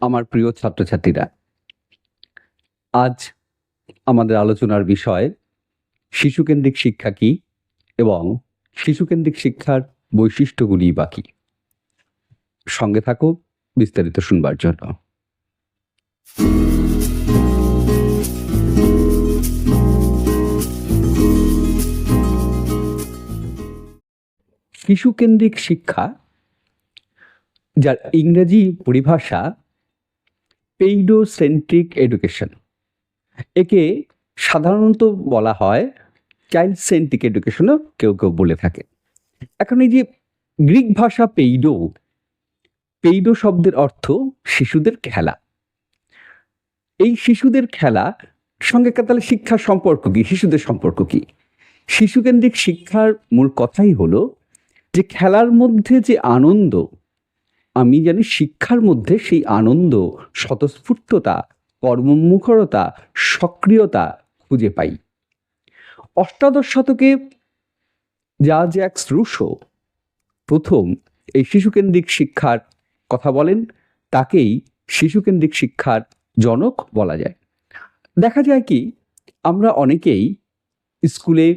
আমার প্রিয় ছাত্রছাত্রীরা, আজ আমাদের আলোচনার বিষয় শিশুকেন্দ্রিক শিক্ষা কি এবং শিশুকেন্দ্রিক শিক্ষার বৈশিষ্ট্যগুলি বা কি? সঙ্গে থাকো বিস্তারিত শুনবার জন্য। শিশুকেন্দ্রিক শিক্ষা, যার ইংরেজি পরিভাষা পেইডোসেন্ট্রিক এডুকেশন একে সাধারণত বলা হয় চাইল্ড সেন্ট্রিক এডুকেশনও কেউ কেউ বলে থাকে। এখন এই যে গ্রিক ভাষা পেইডো পেইডো শব্দের অর্থ শিশুদের খেলা। এই শিশুদের খেলা সঙ্গে তাহলে শিক্ষার সম্পর্ক কি? শিশুদের সম্পর্ক কি? শিশুকেন্দ্রিক শিক্ষার মূল কথাই হলো যে খেলার মধ্যে যে আনন্দ আমি জানি শিক্ষার মধ্যে সেই আনন্দ, স্বতঃস্ফূর্ততা, কর্মমুখরতা, সক্রিয়তা খুঁজে পাই। অষ্টাদশ শতকে যা জ্যাক্স রুশো প্রথম এই শিশুকেন্দ্রিক শিক্ষার কথা বলেন, তাকেই শিশুকেন্দ্রিক শিক্ষার জনক বলা যায়। দেখা যায় কি, আমরা অনেকেই স্কুলে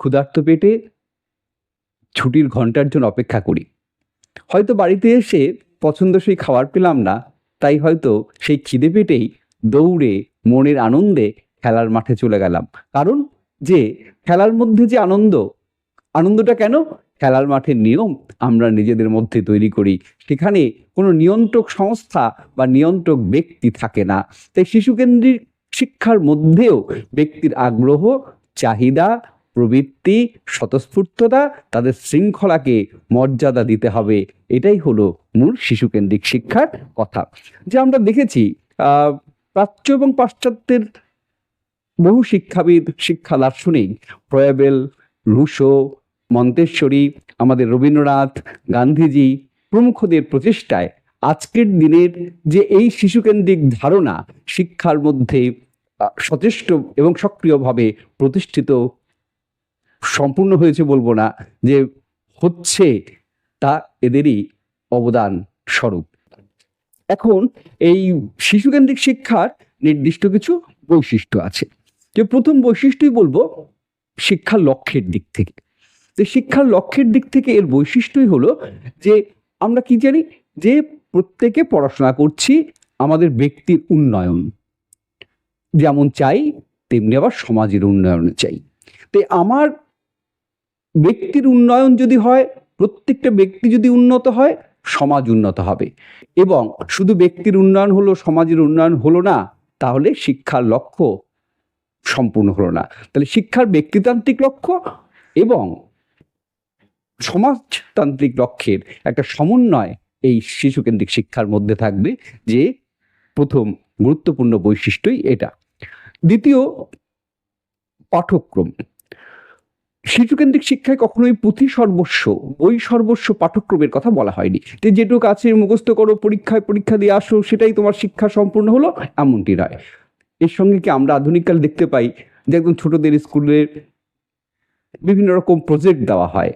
ক্ষুধার্ত পেটে ছুটির ঘণ্টার জন্য অপেক্ষা করি। হয়তো বাড়িতে এসে পছন্দসই খাবার পেলাম না, তাই হয়তো সেই খিদে পেটেই দৌড়ে, মনের আনন্দে খেলার মাঠে চলে গেলাম। কারণ যে খেলার মধ্যে যে আনন্দ, আনন্দটা কেন? খেলার মাঠের নিয়ম আমরা নিজেদের মধ্যে তৈরি করি। সেখানে কোনো নিয়ন্ত্রক সংস্থা বা নিয়ন্ত্রক ব্যক্তি থাকে না। তাই শিশুকেন্দ্রিক শিক্ষার মধ্যেও ব্যক্তির আগ্রহ, চাহিদা প্রবৃত্তি, স্বতঃস্ফূর্ততা, তাদের শৃঙ্খলাকে মর্যাদা দিতে হবে। এটাই হলো মূল শিশুকেন্দ্রিক শিক্ষার কথা। যে আমরা দেখেছি প্রাচ্য এবং পাশ্চাত্যের বহু শিক্ষাবিদ, শিক্ষা দার্শনিক, প্রয়াবেল, রুশো, মন্তেশ্বরী, আমাদের রবীন্দ্রনাথ, গান্ধীজি প্রমুখদের প্রচেষ্টায় আজকের দিনের যে এই শিশুকেন্দ্রিক ধারণা শিক্ষার মধ্যে সচেষ্ট এবং সক্রিয়ভাবে প্রতিষ্ঠিত সম্পূর্ণ হয়েছে বলব না, যে হচ্ছে তা এদেরই অবদান স্বরূপ। এখন এই শিশুকেন্দ্রিক শিক্ষার নির্দিষ্ট কিছু বৈশিষ্ট্য আছে। যে প্রথম বৈশিষ্ট্যই বলব শিক্ষার লক্ষ্যের দিক থেকে। তো শিক্ষার লক্ষ্যের দিক থেকে এর বৈশিষ্ট্যই হলো যে আমরা কি জানি, যে প্রত্যেকে পড়াশোনা করছি আমাদের ব্যক্তির উন্নয়ন। যেমন চাই, তেমনি আবার সমাজের উন্নয়ন চাই। তাই আমার ব্যক্তির উন্নয়ন যদি হয়, প্রত্যেকটা ব্যক্তি যদি উন্নত হয়, সমাজ উন্নত হবে। এবং শুধু ব্যক্তির উন্নয়ন হলো, সমাজের উন্নয়ন হলো না, তাহলে শিক্ষার লক্ষ্য সম্পূর্ণ হলো না। তাহলে শিক্ষার ব্যক্তিতান্ত্রিক লক্ষ্য এবং সমাজতান্ত্রিক লক্ষ্যের একটা সমন্বয় এই শিশুকেন্দ্রিক শিক্ষার মধ্যে থাকবে যে প্রথম গুরুত্বপূর্ণ বৈশিষ্ট্যই এটা। দ্বিতীয় পাঠক্রম শিশুকেন্দ্রিক শিক্ষায় কখনোই পুঁথি সর্বস্ব, বই সর্বস্ব পাঠ্যক্রমের কথা বলা হয়নি। যে যেটুকু আছে, মুখস্থ করো, পরীক্ষায় পরীক্ষা দিয়ে আসো, সেটাই তোমার শিক্ষা সম্পূর্ণ হলো, এমনটি নয়। এর সঙ্গে কি আমরা আধুনিককাল দেখতে পাই যে একদম ছোটদের স্কুলের বিভিন্ন রকম প্রজেক্ট দেওয়া হয়।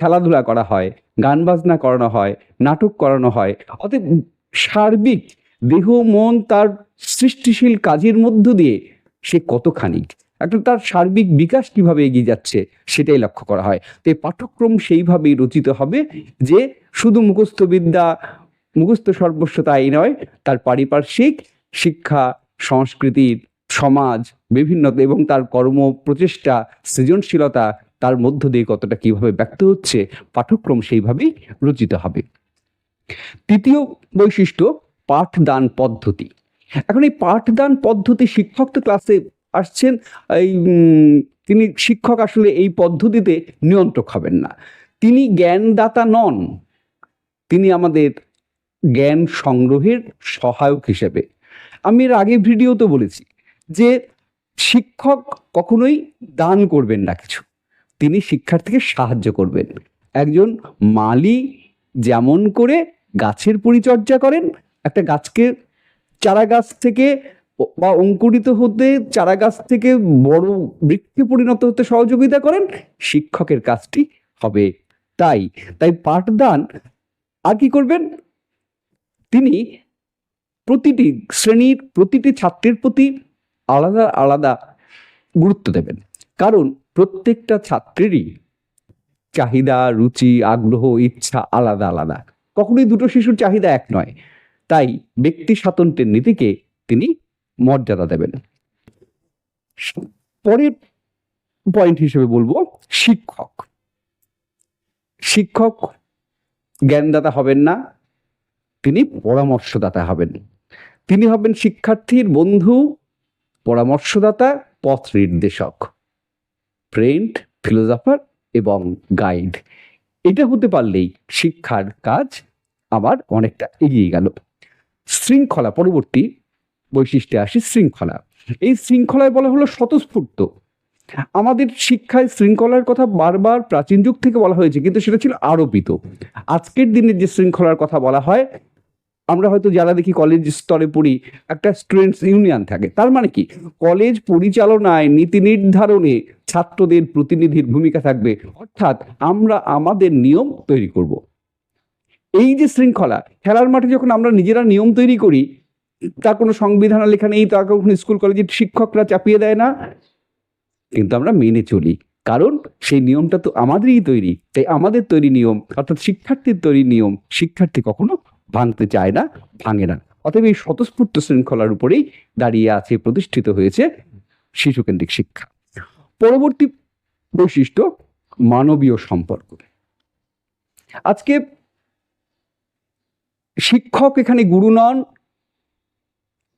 খেলাধুলা করা হয়, গান বাজনা করানো হয়, নাটক করানো হয়। অতএব সার্বিক দেহ, মন তার সৃষ্টিশীল কাজের মধ্য দিয়ে সে কতখানি একটা তার সার্বিক বিকাশ কীভাবে এগিয়ে যাচ্ছে সেটাই লক্ষ্য করা হয়। তো এই পাঠ্যক্রম সেইভাবেই রচিত হবে যে শুধু মুখস্থ বিদ্যা, মুখস্থ সর্বস্ব তাই নয়, তার পারিপার্শ্বিক শিক্ষা সংস্কৃতির সমাজ, বিভিন্ন এবং তার কর্ম প্রচেষ্টা, সৃজনশীলতা তার মধ্য দিয়ে কতটা কীভাবে ব্যক্ত হচ্ছে পাঠ্যক্রম সেইভাবেই রচিত হবে। তৃতীয় বৈশিষ্ট্য, পাঠদান পদ্ধতি। এখন এই পাঠদান পদ্ধতি শিক্ষক তো ক্লাসে আসছেন, এই তিনি শিক্ষক আসলে এই পদ্ধতিতে নিয়ন্ত্রক হবেন না। তিনি জ্ঞানদাতা নন। তিনি আমাদের জ্ঞান সংগ্রহের সহায়ক হিসেবে। আমি এর আগে ভিডিওতে বলেছি যে শিক্ষক কখনোই দান করবেন না কিছু। তিনি শিক্ষার্থীকে সাহায্য করবেন। একজন মালি যেমন করে গাছের পরিচর্যা করেন, একটা গাছকে চারা গাছ থেকে বা অঙ্কুরিত হতে চারা গাছ থেকে বড় বৃক্ষে পরিণত হতে সহযোগিতা করেন, শিক্ষকের কাজটি হবে তাই। তাই পাঠদান আর কি করবেন? তিনি প্রতিটি শ্রেণির প্রতিটি ছাত্রের প্রতি আলাদা আলাদা গুরুত্ব দেবেন। কারণ প্রত্যেকটা ছাত্রেরই চাহিদা, রুচি, আগ্রহ, ইচ্ছা আলাদা আলাদা। কখনোই দুটো শিশুর চাহিদা এক নয়। তাই ব্যক্তি স্বাতন্ত্র্যের নীতিকে তিনি মর্যাদা দেবেন। পরের পয়েন্ট হিসেবে বলব, শিক্ষক। শিক্ষক জ্ঞানদাতা হবেন না, তিনি পরামর্শদাতা হবেন। তিনি হবেন শিক্ষার্থীর বন্ধু, পরামর্শদাতা, পথ নির্দেশক ফ্রেন্ড ফিলোজফার এবং গাইড এটা হতে পারলেই শিক্ষার কাজ আমার অনেকটা এগিয়ে গেল। শৃঙ্খলা পরবর্তী বৈশিষ্ট্যে আসি শৃঙ্খলা এই শৃঙ্খলায় বলা হলো স্বতঃস্ফূর্ত। আমাদের শিক্ষায় শৃঙ্খলার কথা বারবার প্রাচীন যুগ থেকে বলা হয়েছে, কিন্তু সেটা ছিল আরোপিত। আজকের দিনে যে শৃঙ্খলার কথা বলা হয়, আমরা হয়তো যারা দেখি কলেজ স্তরে পড়ি, একটা স্টুডেন্টস ইউনিয়ন থাকে। তার মানে কি? কলেজ পরিচালনায়, নীতি নির্ধারণে ছাত্রদের প্রতিনিধির ভূমিকা থাকবে। অর্থাৎ আমরা আমাদের নিয়ম তৈরি করব। এই যে শৃঙ্খলা, খেলার মাঠে যখন আমরা নিজেরা নিয়ম তৈরি করি তার কোনো সংবিধান লেখা নেই তার কোনো স্কুল কলেজের শিক্ষকরা চাপিয়ে দেয় না। কিন্তু আমরা মেনে চলি। কারণ সেই নিয়মটা তো আমাদেরই তৈরি। তাই আমাদের তৈরি নিয়ম, অর্থাৎ শিক্ষার্থীর তৈরি নিয়ম, শিক্ষার্থী কখনো ভাঙতে চায় না, ভাঙে না। অতএব এই স্বতঃস্ফূর্ত শৃঙ্খলার উপরেই দাঁড়িয়ে আছে, প্রতিষ্ঠিত হয়েছে শিশুকেন্দ্রিক শিক্ষা। পরবর্তী বৈশিষ্ট্য, মানবীয় সম্পর্ক। আজকে শিক্ষক এখানে গুরু নন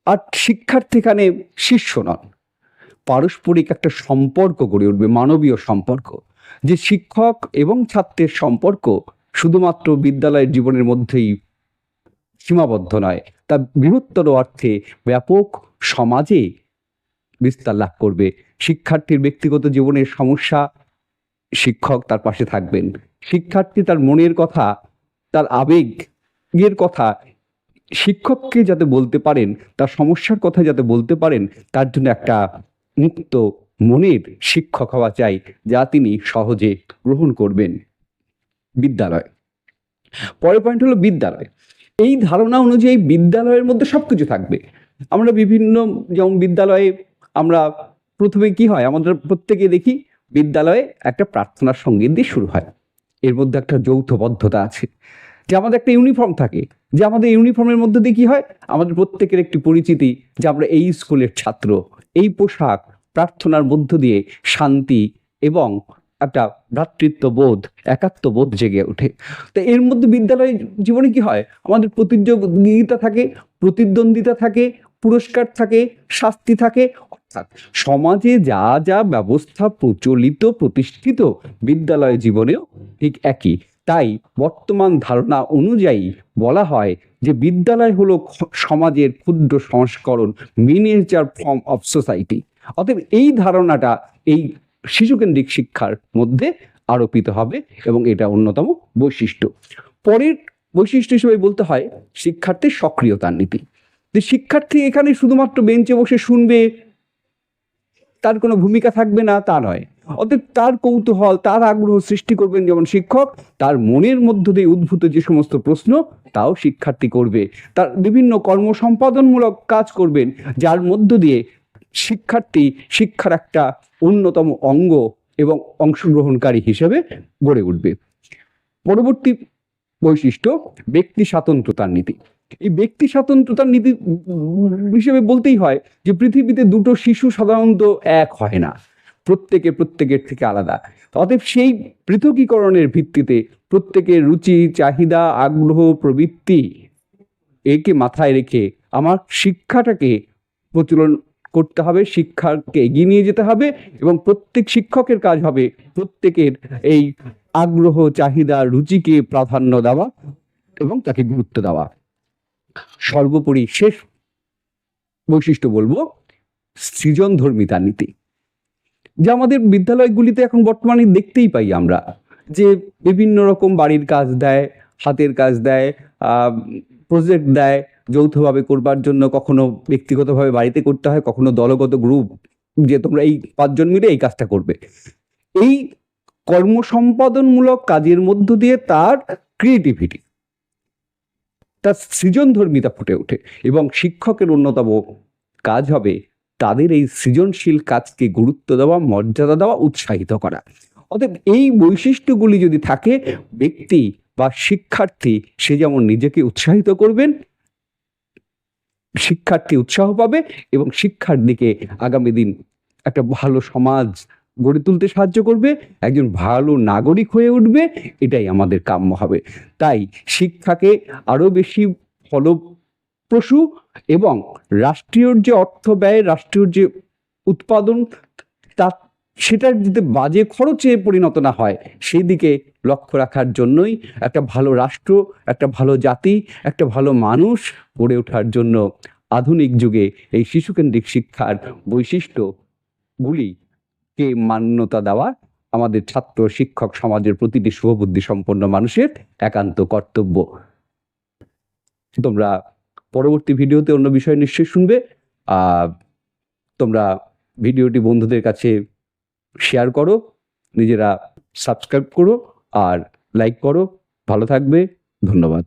আর শিক্ষার্থী এখানে শিষ্য নন। পারস্পরিক একটা সম্পর্ক গড়ে উঠবে, মানবীয় সম্পর্ক। যে শিক্ষক এবং ছাত্রের সম্পর্ক শুধুমাত্র বিদ্যালয়ের জীবনের মধ্যেই সীমাবদ্ধ নয় তা বৃহত্তর অর্থে ব্যাপক সমাজে বিস্তার লাভ করবে। শিক্ষার্থীর ব্যক্তিগত জীবনের সমস্যা শিক্ষক তার পাশে থাকবেন। শিক্ষার্থী তার মনের কথা, তার আবেগের কথা শিক্ষককে যাতে বলতে পারেন, তার সমস্যার কথা যাতে বলতে পারেন, তার জন্য একটা মুক্ত মনের শিক্ষক হওয়া চাই, যা তিনি সহজে গ্রহণ করবেন। বিদ্যালয়। পরের পয়েন্ট হলো বিদ্যালয়। এই ধারণা অনুযায়ী বিদ্যালয়ের মধ্যে সব কিছু থাকবে। আমরা বিভিন্ন, যেমন বিদ্যালয়ে আমরা প্রথমে কি হয়, আমাদের প্রত্যেকে দেখি বিদ্যালয়ে একটা প্রার্থনার সংগীত দিয়ে শুরু হয়। এর মধ্যে একটা যৌথবদ্ধতা আছে। যে আমাদের একটা ইউনিফর্ম থাকে যে আমাদের ইউনিফর্মের মধ্যে দিয়ে কি হয়? আমাদের প্রত্যেকের একটি পরিচিতি যে আমরা এই স্কুলের ছাত্র। এই পোশাক প্রার্থনার মধ্য দিয়ে শান্তি এবং একটা ভ্রাতৃত্ববোধ, একাত্মবোধ জেগে ওঠে। তো এর মধ্যে বিদ্যালয় জীবনে কি হয়? আমাদের প্রতিযোগিতা থাকে, প্রতিদ্বন্দ্বিতা থাকে, পুরস্কার থাকে, শাস্তি থাকে। অর্থাৎ সমাজে যা যা ব্যবস্থা প্রচলিত, প্রতিষ্ঠিত বিদ্যালয় জীবনেও ঠিক একই। তাই বর্তমান ধারণা অনুযায়ী বলা হয় যে বিদ্যালয় হলো সমাজের ক্ষুদ্র সংস্করণ মিনিয়েচার ফর্ম অফ সোসাইটি অতএব এই ধারণাটা এই শিশুকেন্দ্রিক শিক্ষার মধ্যে আরোপিত হবে এবং এটা অন্যতম বৈশিষ্ট্য। পরের বৈশিষ্ট্য হিসেবে বলতে হয় শিক্ষার্থীর সক্রিয়তার নীতি। যে শিক্ষার্থী এখানে শুধুমাত্র বেঞ্চে বসে শুনবে, তার কোনো ভূমিকা থাকবে না, তা নয়। অতএব তার কৌতূহল, তার আগ্রহ সৃষ্টি করবেন যেমন শিক্ষক, তার মনের মধ্য দিয়ে উদ্ভূত যে সমস্ত প্রশ্ন, তাও শিক্ষার্থী করবে। তার বিভিন্ন কর্মসম্পাদনমূলক কাজ করবেন, যার মধ্য দিয়ে শিক্ষার্থী শিক্ষার একটা অন্যতম অঙ্গ এবং অংশগ্রহণকারী হিসেবে গড়ে উঠবে। পরবর্তী বৈশিষ্ট্য, ব্যক্তি স্বাতন্ত্রতার নীতি। এই ব্যক্তি স্বাতন্ত্রতার নীতি হিসেবে বলতেই হয় যে পৃথিবীতে দুটো শিশু সাধারণত এক হয় না। প্রত্যেকে প্রত্যেকের থেকে আলাদা। অতএব সেই পৃথকীকরণের ভিত্তিতে প্রত্যেকের রুচি, চাহিদা, আগ্রহ, প্রবৃত্তি একে মাথায় রেখে আমার শিক্ষাটাকে প্রচলন করতে হবে, শিক্ষাকে এগিয়ে নিয়ে যেতে হবে এবং প্রত্যেক শিক্ষকের কাজ হবে প্রত্যেকের এই আগ্রহ, চাহিদা, রুচিকে প্রাধান্য দেওয়া এবং তাকে গুরুত্ব দেওয়া। সর্বোপরি শেষ বৈশিষ্ট্য বলব সৃজনধর্মিতার নীতি। যে আমাদের বিদ্যালয়গুলিতে এখন বর্তমানে দেখতেই পাই আমরা, যে বিভিন্ন রকম বাড়ির কাজ দেয়, হাতের কাজ দেয় প্রজেক্ট দেয়, যৌথভাবে করবার জন্য কখনো ব্যক্তিগতভাবে বাড়িতে করতে হয়, কখনো দলগত গ্রুপ যে তোমরা এই পাঁচজন মিলে এই কাজটা করবে। এই কর্মসম্পাদনমূলক কাজের মধ্য দিয়ে তার ক্রিয়েটিভিটি তার সৃজনধর্মিতা ফুটে ওঠে এবং শিক্ষকের অন্যতম কাজ হবে তাদের এই সৃজনশীল কাজকে গুরুত্ব দেওয়া, মর্যাদা দেওয়া, উৎসাহিত করা। অতএব এই বৈশিষ্ট্যগুলি যদি থাকে, ব্যক্তি বা শিক্ষার্থী, সে যেমন নিজেকে উৎসাহিত করবেন, শিক্ষার্থী উৎসাহ পাবে এবং শিক্ষার দিকে আগামী দিন একটা ভালো সমাজ গড়ে তুলতে সাহায্য করবে, একজন ভালো নাগরিক হয়ে উঠবে, এটাই আমাদের কাম্য হবে। তাই শিক্ষাকে আরও বেশি ফলপ্রসূ এবং রাষ্ট্রীয় যে অর্থ ব্যয়, রাষ্ট্রীয় যে উৎপাদন, তা সেটার যদি বাজে খরচে পরিণত না হয়, সেই দিকে লক্ষ্য রাখার জন্যই একটা ভালো রাষ্ট্র, একটা ভালো জাতি, একটা ভালো মানুষ গড়ে ওঠার জন্য আধুনিক যুগে এই শিশুকেন্দ্রিক শিক্ষার বৈশিষ্ট্যগুলিকে মান্যতা দেওয়া আমাদের ছাত্র শিক্ষক সমাজের প্রতিটি শুভবুদ্ধি সম্পন্ন মানুষের একান্ত কর্তব্য। তোমরা পরবর্তী ভিডিওতে অন্য বিষয় নিশ্চয়ই শুনবে। তোমরা ভিডিওটি বন্ধুদের কাছে শেয়ার করো, নিজেরা সাবস্ক্রাইব করো আর লাইক করো। ভালো থাকবে, ধন্যবাদ।